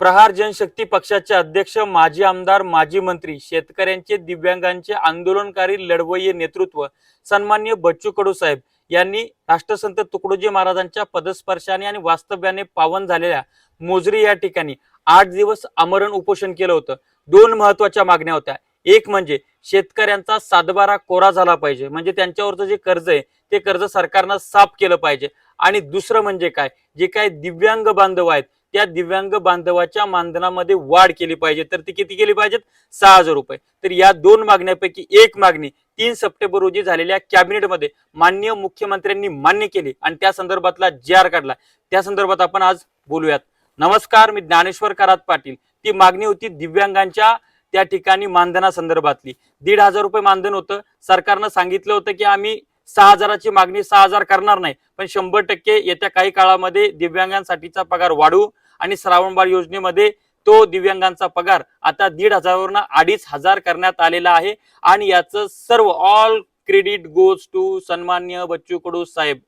प्रहार जनशक्ती पक्षाचे अध्यक्ष माजी आमदार माजी मंत्री शेतकऱ्यांचे दिव्यांगांचे आंदोलनकारी लढवय्ये नेतृत्व सन्मान्य बच्चू कडू साहेब यांनी राष्ट्रसंत तुकडोजी महाराजांच्या पदस्पर्शाने आणि वास्तव्याने पावन झालेल्या मोजरी या ठिकाणी आठ दिवस आमरण उपोषण केलं होतं. दोन महत्त्वाच्या मागण्या होत्या. एक म्हणजे शेतकऱ्यांचा सातबारा कोरा झाला पाहिजे. म्हणजे त्यांच्यावरचं जे कर्ज आहे ते कर्ज सरकारनं साफ केलं पाहिजे. आणि दुसरं म्हणजे काय? जे काय दिव्यांग बांधव आहेत त्या दिव्यांग बांधवाच्या मानधनामध्ये वाढ केली पाहिजे. तर ती किती केली पाहिजेत? सहा हजार रुपये. तर या दोन मागण्यापैकी एक मागणी तीन सप्टेंबर रोजी झालेल्या कॅबिनेटमध्ये माननीय मुख्यमंत्र्यांनी मान्य केली आणि त्या संदर्भातला जे आर काढला. त्या संदर्भात आपण आज बोलूयात. नमस्कार मी ज्ञानेश्वर करात पाटील. ती मागणी होती दिव्यांगांच्या त्या ठिकाणी मानधनासंदर्भातली. दीड हजार रुपये मानधन होतं. सरकारनं सांगितलं होतं की आम्ही सहा हजाराची मागणी सहा हजार करणार नाही. पण शंभर टक्के येत्या काही काळामध्ये दिव्यांगांसाठीचा पगार वाढू आणि श्रावणबाळ योजनेमध्ये तो दिव्यांगांचा पगार आता दीड हजारवरून अडीच हजार करण्यात आलेला आहे. आणि याचं सर्व ऑल क्रेडिट गोज टू सन्मान्य बच्चू कडू साहेब.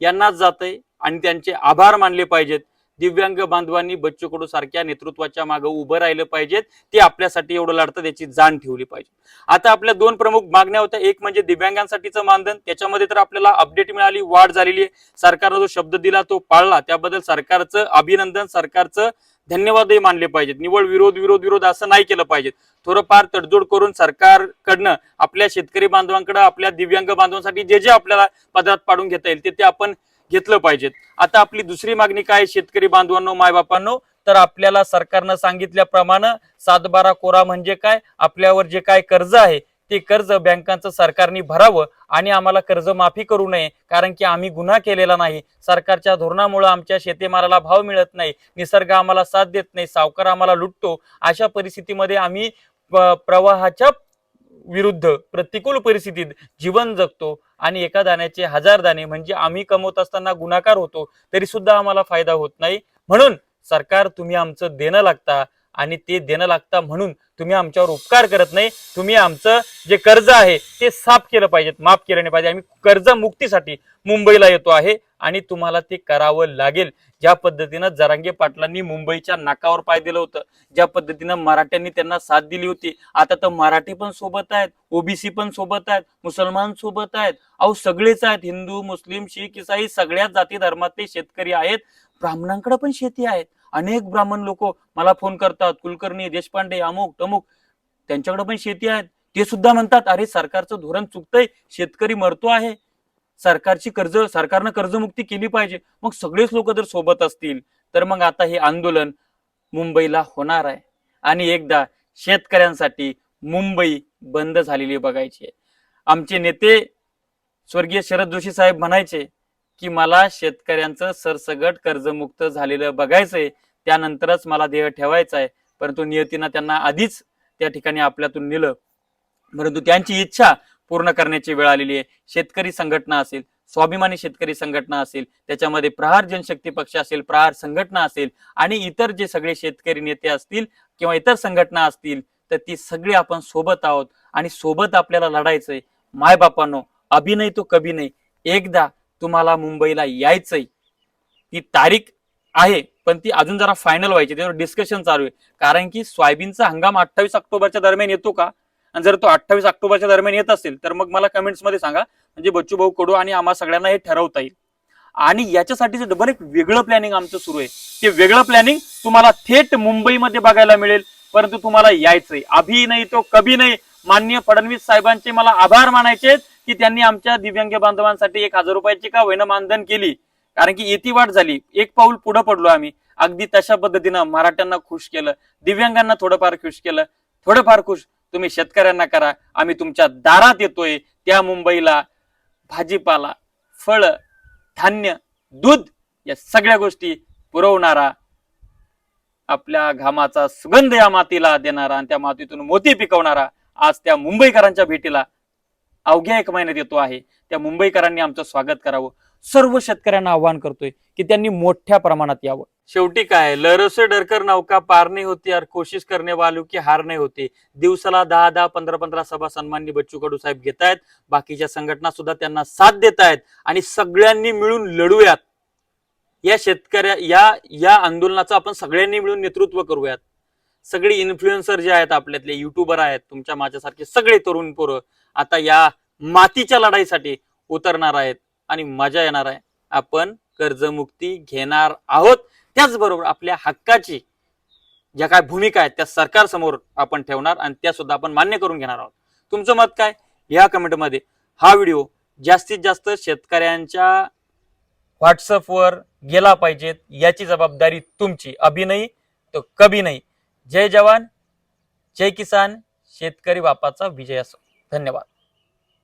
यांनाच जातंय आणि त्यांचे आभार मानले पाहिजेत. दिव्यांग बांधवांनी बच्चू कडू सारख्या नेतृत्वाच्या मागे उभं राहिलं पाहिजेत. ते आपल्यासाठी एवढं लढतं त्याची जाण ठेवली पाहिजे. आता आपल्या दोन प्रमुख मागण्या होत्या. एक म्हणजे दिव्यांगांसाठीचं मानधन. त्याच्यामध्ये तर आपल्याला अपडेट मिळाली वाढ झालेली आहे. सरकारनं जो शब्द दिला तो पाळला. त्याबद्दल सरकारचं अभिनंदन सरकारचं धन्यवादही मानले पाहिजेत. निवड विरोध विरोध विरोध असं नाही केलं पाहिजे थोडंफार तडजोड करून सरकारकडनं आपल्या शेतकरी बांधवांकडे आपल्या दिव्यांग बांधवांसाठी जे जे आपल्याला पदरात पाडून घेता येईल ते ते आपण घेतलं पाहिजेत. आता आपली दुसरी मागणी काय आहे शेतकरी बांधवांनो मायबापांनो? तर आपल्याला सरकारनं सांगितल्याप्रमाणे सातबारा कोरा म्हणजे काय? आपल्यावर जे काय कर्ज आहे ते कर्ज बँकांचं सरकारने भरावं आणि आम्हाला कर्ज माफी करू नये कारण की आम्ही गुन्हा केलेला नाही. सरकारच्या धोरणामुळे आमच्या शेतीमालाला भाव मिळत नाही निसर्ग आम्हाला साथ देत नाही सावकार आम्हाला लुटतो. अशा परिस्थितीमध्ये आम्ही प- प्रवाहाच्या विरुद्ध प्रतिकूल परिस्थितीत जीवन जगतो आणि एका दाण्याचे हजार दाणे म्हणजे आम्ही कमवत असताना गुणाकार होतो तरी सुद्धा आम्हाला फायदा होत नाही. म्हणून सरकार तुम्ही आमचं देणं लागता आणि ते देणं लागता म्हणून तुम्ही आमच्यावर उपकार करत नाही. तुम्ही आमचं जे कर्ज आहे ते साफ केलं पाहिजेत माफ केलं नाही पाहिजे. आम्ही कर्ज मुक्तीसाठी मुंबईला येतो आहे. आणि तुम्हाला ते करावं लागेल. ज्या पद्धतीनं जरांगे पाटलांनी मुंबईच्या नाकावर पाय दिलं होतं ज्या पद्धतीनं मराठ्यांनी त्यांना साथ दिली होती. आता तर मराठी पण सोबत आहेत ओबीसी पण सोबत आहेत मुसलमान सोबत आहेत. अहो सगळेच आहेत. हिंदू मुस्लिम शीख इसाई सगळ्याच जाती धर्मातले शेतकरी आहेत. ब्राह्मणांकडे पण शेती आहेत. अनेक ब्राह्मण लोक मला फोन करतात. कुलकर्णी देशपांडे अमुक तमुक. त्यांच्याकडे पण शेती आहेत. ते सुद्धा म्हणतात अरे सरकारचं धोरण चुकतंय. शेतकरी मरतो आहे. सरकारची कर्ज सरकारनं कर्जमुक्ती केली पाहिजे. मग सगळेच लोक जर सोबत असतील तर मग आता हे आंदोलन मुंबईला होणार आहे. आणि एकदा शेतकऱ्यांसाठी मुंबई बंद झालेली बघायची आहे. आमचे नेते स्वर्गीय शरद जोशी साहेब म्हणायचे की मला शेतकऱ्यांचं सरसगट कर्जमुक्त झालेलं बघायचंय. त्यानंतरच मला देह ठेवायचा आहे. परंतु नियतीनं त्यांना आधीच त्या ठिकाणी आपल्यातून नेलं. परंतु त्यांची इच्छा पूर्ण करण्याची वेळ आलेली आहे. शेतकरी संघटना असेल स्वाभिमानी शेतकरी संघटना असेल त्याच्यामध्ये प्रहार जनशक्ती पक्ष असेल प्रहार संघटना असेल आणि इतर जे सगळे शेतकरी नेते असतील किंवा इतर संघटना असतील तर ती सगळी आपण सोबत आहोत आणि सोबत आपल्याला लढायचंय. मायबापांनो अभिनय तो कभी नाही. एकदा तुम्हाला मुंबईला यायचंय. ती तारीख आहे पण ती अजून जरा फायनल व्हायची. त्यावर डिस्कशन चालू आहे. कारण की सोयाबीनचा हंगाम अठ्ठावीस ऑक्टोबरच्या दरम्यान येतो का? आणि जर तो अठ्ठावीस ऑक्टोबरच्या दरम्यान येत असेल तर मग मला कमेंट्समध्ये सांगा. म्हणजे बच्चू भाऊ कडू आणि आम्हा सगळ्यांना हे ठरवता येईल. आणि याच्यासाठी डबल एक वेगळं प्लॅनिंग आमचं सुरू आहे. ते वेगळं प्लॅनिंग तुम्हाला थेट मुंबईमध्ये बघायला मिळेल. परंतु तुम्हाला यायचंय. अभी नाही तो कभी नाही. माननीय फडणवीस साहेबांचे मला आभार मानायचे की त्यांनी आमच्या दिव्यांग बांधवांसाठी एक हजार रुपयाची का वैन मानधन केली. कारण की येती वाट झाली. एक पाऊल पुढे पडलो आम्ही. अगदी तशा पद्धतीनं मराठ्यांना खुश केलं. दिव्यांगांना थोडंफार खुश केलं. थोडंफार खुश. तुम्ही शेतकऱ्यांना करा. आम्ही तुमच्या दारात येतोय. त्या मुंबईला भाजीपाला फळ धान्य दूध या सगळ्या गोष्टी पुरवणारा आपल्या घामाचा सुगंध या मातीला देणारा आणि त्या मातीतून मोती पिकवणारा आज त्या मुंबईकरांच्या भेटीला अवघ्या एक महिन्यात येतो आहे. त्या मुंबईकरांनी आमचं स्वागत करावं. सर्व शेतकऱ्यांना आवाहन करतोय की त्यांनी मोठ्या प्रमाणात यावं. शेवटी काय लरस डरकर नौका पार नाही होती और कोशिश करणे वालू की हार नाही होती. दिवसाला दहा दहा पंधरा पंधरा सभा सन्माननी बच्चू कडू साहेब घेत आहेत. बाकीच्या संघटना सुद्धा त्यांना साथ देत आहेत. आणि सगळ्यांनी मिळून लढूयात. या शेतकऱ्या या या आंदोलनाचं आपण सगळ्यांनी मिळून नेतृत्व करूयात. सगळे इन्फ्लुएन्सर जे आहेत आपल्यातले युट्यूबर आहेत तुमच्या माझ्यासारखे सगळे तरुण पोरं आता या मातीच्या लढाईसाठी उतरणार आहेत. आणि मजा येणार आहे. आपण कर्जमुक्ती घेणार आहोत. त्याचबरोबर आपल्या हक्काची ज्या काय भूमिका आहेत त्या सरकारसमोर आपण ठेवणार आणि त्या सुद्धा आपण मान्य करून घेणार आहोत. तुमचं मत काय? या कमेंटमध्ये हा व्हिडिओ जास्तीत जास्त शेतकऱ्यांच्या व्हॉट्सअपवर गेला पाहिजेत. याची जबाबदारी तुमची. अभि नाही तो कभी नाही. जय जवान जय किसान शेतकरी बापाचा विजय असो. धन्यवाद.